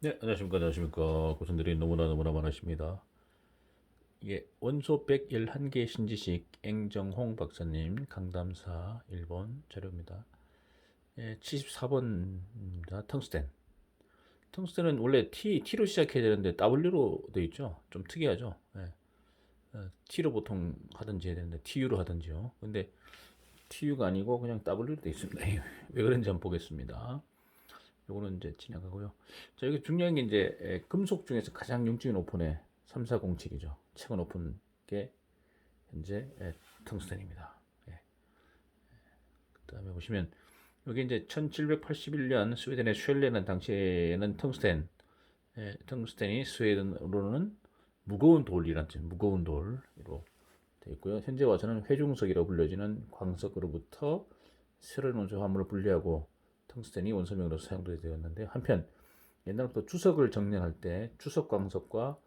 네, 안녕하십니까, 안녕하십니까. 고생들이 너무나 너무나 많으십니다. 예, 원소 111개 신지식 앵정홍 박사님 강담사 1번 자료입니다. 예, 74번입니다. 텅스텐. 텅스텐은 원래 T, T로 시작해야 되는데 W로 되어 있죠. 좀 특이하죠. 예. 어, T로 보통 하든지 해야 되는데 TU로 하든지요. 근데 TU가 아니고 그냥 W로 되어 있습니다. 왜 그런지 한번 보겠습니다. 요거는 이제 지나가고요. 자, 여기 중요한 게 이제 에, 금속 중에서 가장 융증이 높은 애 3407이죠. 최고 높은 게 현재 에, 텅스텐입니다. 예. 그다음에 보시면 여기 이제 1781년 스웨덴의 쉘레는 당시에는 텅스텐 예, 텅스텐이 스웨덴으로는 무거운 돌이라는 뜻, 무거운 돌로 되어 있고요. 현재 와서는 회중석이라고 불려지는 광석으로부터 새로운 원소 화물을 분리하고 텅스텐이 원소명으로 사용되었는데 한편 옛날부터 주석을 정렬할 때 주석 광석과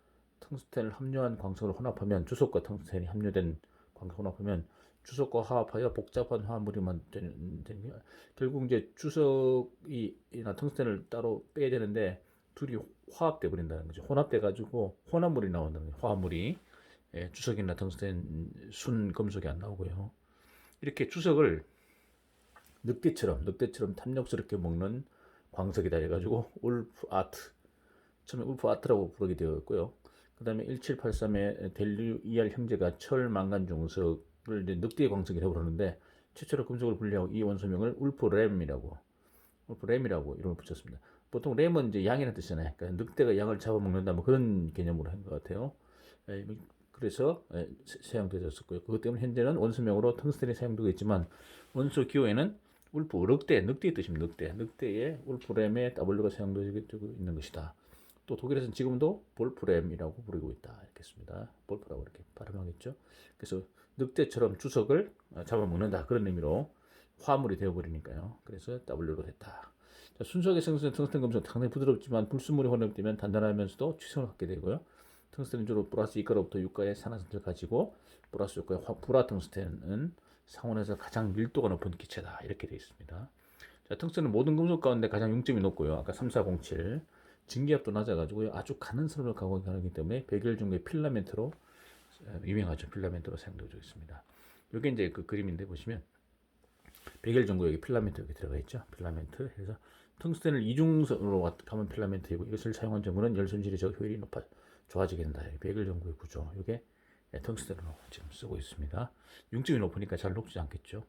텅스텐을 합류한 광석을 혼합하면 주석과 텅스텐이 함유된 광석 혼합하면 주석과 화합하여 복잡한 화물이 만드는 결국 이제 주석이나 텅스텐을 따로 빼야 되는데 둘이 화합돼 버린다는 거죠. 혼합돼 가지고 혼합물이 나온다는 거죠. 화합물이 예, 주석이나 텅스텐 순 금속이 안 나오고요. 이렇게 주석을 늑대처럼 늑대처럼 탐욕스럽게 먹는 광석이다 해가지고 울프 아트 처음에 울프 아트라고 부르게 되었고요. 그 다음에 1783에 델류 ER 형제가 철 망간 중석을 이제 늑대의 광석이라고 부르는데 최초로 금속을 분리하고 이 원소명을 울프 램이라고 울프 램이라고 이름을 붙였습니다. 보통 램은 이제 양이라는 뜻이잖아요. 그러니까 늑대가 양을 잡아먹는다 뭐 그런 개념으로 한 것 같아요. 에, 그래서 에, 사용되었었고요. 그것 때문에 현재는 원소명으로 텅스텐이 사용되고 있지만 원소 기호에는 울프, 늑대, 늑대의 뜻입니다. 늑대. 늑대의 울프램에 W가 사용되고 있는 것이다. 또 독일에서는 지금도 볼프램이라고 부르고 있다. 이렇게 습니다 볼프라고 이렇게 발음하겠죠. 그래서 늑대처럼 주석을 잡아먹는다. 그런 의미로 화물이 되어버리니까요. 그래서 W로 했다. 자, 순수하게 생성된 텅스텐 금속 상당히 부드럽지만 불순물이 혼합되면 단단하면서도 취성을 갖게 되고요. 텅스텐은 주로 플러스 2가로부터 6가의 산화성질을 가지고 플러스 6가의 불화 텅스텐은 상온에서 가장 밀도가 높은 기체다. 이렇게 되어 있습니다. 자, 텅스텐은 모든 금속 가운데 가장 융점이 높고요. 아까 3407 증기압도 낮아가지고 아주 가는 선을 가고 가기 때문에 백열 정도의 필라멘트로 유명하죠. 필라멘트로 사용되고 있습니다. 이게 이제 그 그림인데 보시면 백열 정도 여기 필라멘트 여기 들어가 있죠. 필라멘트. 그래서 텅스텐을 이중선으로 가면 필라멘트이고 이것을 사용한 경우는 열 손실이 적 효율이 높아 좋아지게 된다. 백열 정도의 구조. 이게 텅스텐으로 지금 쓰고 있습니다. 융점이 높으니까 잘 녹지 않겠죠.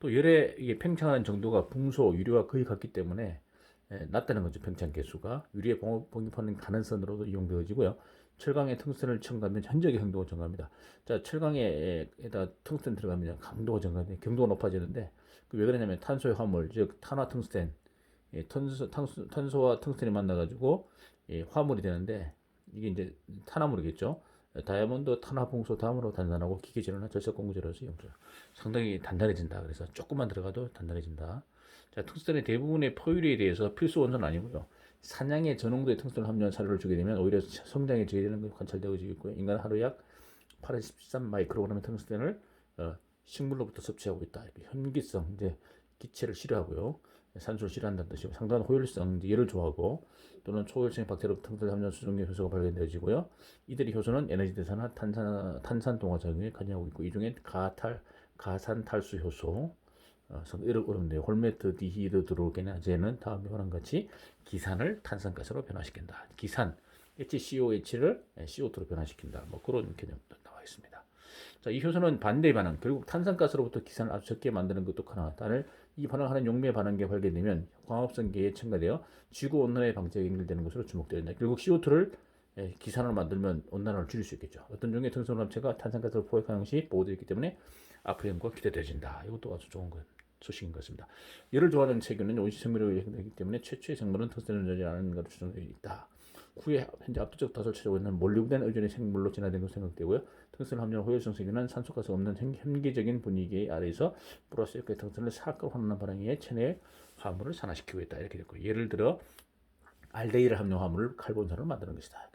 또 열의 이게 팽창하는 정도가 붕소, 유리와 거의 같기 때문에 예, 낮다는 거죠. 팽창 개수가 유리에 봉입하는 가능선으로도 이용되어지고요. 철강에 텅스텐을 첨가하면 현적의 강도가 증가합니다. 자, 철강에다 텅스텐 들어가면 강도가 증가하는데 경도가 높아지는데 왜 그러냐면 탄소의 화물, 즉 탄화 텅스텐, 예, 탄소, 탄소, 탄소와 텅스텐이 만나가지고 예, 화물이 되는데 이게 이제 탄화물이겠죠. 다이아몬드 탄화봉소 다음으로 단단하고 기계질환나 절삭 공구질로서 용도 상당히 단단해진다. 그래서 조금만 들어가도 단단해진다. 자, 텅스텐의 대부분의 포유리에 대해서 필수 원소는 아니고요. 사냥의 전홍도의 텅스텐 함유한 사료를 주게 되면 오히려 성장에 저해되는 것이 관찰되고 있고요. 인간 하루 약83 마이크로그램의 텅스텐을 어, 식물로부터 섭취하고 있다. 현기성 이제 기체를 싫어하고요. 산소를 싫어한다는 뜻이고 상당한 호혈성, 열을 좋아하고 또는 박테리아 텅스텐 함유한 수정계 효소가 발견되어지고요. 이들의 효소는 에너지 대사나 탄산 탄산 동화 작용에 관여하고 있고 이 중에 가탈 가산 탈수 효소 어, 이렇게 어렵네요. 홀메트 디히드로게나제는 다음에 호랑 같이 기산을 탄산가스로 변화시킨다. 기산 HCOH를 CO2로 변화시킨다. 뭐 그런 개념도 나와 있습니다. 자, 이 효소는 반대 반응, 결국 탄산가스로부터 기산을 아주 적게 만드는 것도 가능하다를 이 반응하는 용매 반응계 발견되면 광합성계에 첨가되어 지구 온난화 방지에 연결되는 것으로 주목되는다. 결국 CO2를 기산을 만들면 온난화를 줄일 수 있겠죠. 어떤 종의 등성합체가 탄산가스를 포획하는 것이 보호되어 있기 때문에 연구가 기대되진다. 이것도 아주 좋은 것. 소식인 것입니다. 열을 좋아하는 세균은 온실 생물에 의해되기 때문에 최초의 생물은 열지 않은 것으로 추정되어 있다. 후에 현재 압도적 다수를 차지하고 있는 몰리브덴 의존의 생물로 진화된 것으로 생각되고요. 턱선 함유한 호혈성 세균은 산소가스 없는 현기적인 분위기 아래에서 플러스 역의 턱선을 사악하고 환원한 반응에 체내 화물을 산화시키고 있다. 이렇게 됐고 예를 들어 알데히드 함유 화물을 칼본산으로 만드는 것이다.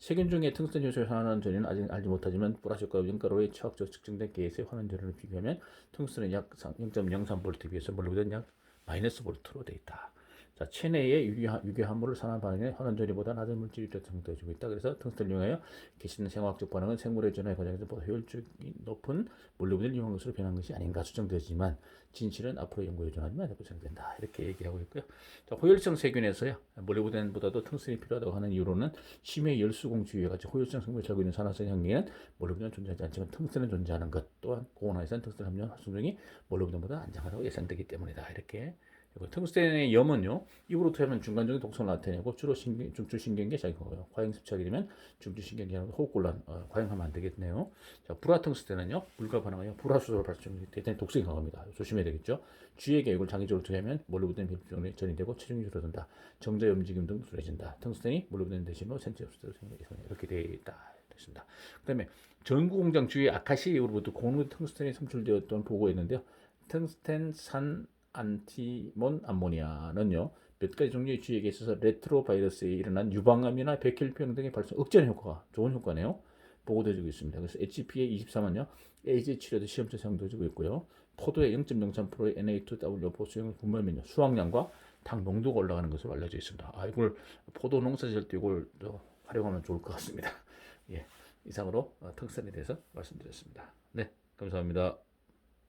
세균 중에 텅스텐 효소의 환원 전위는 아직 알지 못하지만 플라시과 연가로의 처학적 측정된 계수의 환원 전위를 비교하면 텅스텐은 약 0.03볼트에 비해서 몰리브덴 약 마이너스 볼트로 되어 있다. 자, 체내의 유기화, 유기화물을 산화 반응에 환원전이보다 낮은 물질이 생성되어지고 있다. 그래서 텅스텐을 이용하여 개시는 생화학적 반응은 생물의 전화의 과정에서 보다 효율적이 높은 몰리브덴을 이용한 것으로 변한 것이 아닌가 추정되지만 진실은 앞으로 연구에 의존하지만 구성된다. 이렇게 얘기하고 있고요. 자, 호혈성 세균에서요. 몰리브덴보다도 텅스텐이 필요하다고 하는 이유로는 심해 열수공 주위에 같이 호혈성 성분을 차고 있는 산화성 향기에는 몰리브덴은 존재하지 않지만 텅스텐은 존재하는 것 또한 고온화에서는 텅스텐 함량 활성도이 몰리브덴보다 안정하다고 예상되기 때문이다. 이렇게 텅스텐의 염은요 입으로 투하면 중간적인 독성을 나타내고 주로 신경, 중추신경계 작용하고요. 과잉 습착이 되면 중추신경계하고 호흡곤란 어, 과잉하면 안 되겠네요. 자 불화 텅스텐은요 물과 반응하여 불화수소를 발생하기 대단히 독성이 강합니다. 조심해야 되겠죠? 주의 계획을 장기적으로 투하면 몰리브덴 비흡종에 전이 되고 체중이 줄어든다. 정자의 움직임 등 둔해진다. 텅스텐이 몰리브덴 대신으로 생체 흡수로 이렇게 되어 있다. 됐습니다. 그 다음에 전구 공장 주위에 아카시로부터 고농도 텅스텐이 검출되었던 보고가 있는데요. 텅스텐 산 안티몬 암모니아는요 몇 가지 종류의 쥐에게 있어서 레트로 바이러스에 일어난 유방암이나 백혈병 등의 발생 억제하는 효과가 좋은 효과네요 보고되어지고 있습니다. 그래서 HPA 23은요 에이즈 치료도 시험체 사용되어지고 있고요 포도의 0.03%의 Na2W 보수용을 분말면요 수확량과 당 농도가 올라가는 것으로 알려져 있습니다. 아 이걸 포도 농사 지을 때 이걸 또 활용하면 좋을 것 같습니다. 예 이상으로 어, 턱선에 대해서 말씀드렸습니다. 네 감사합니다.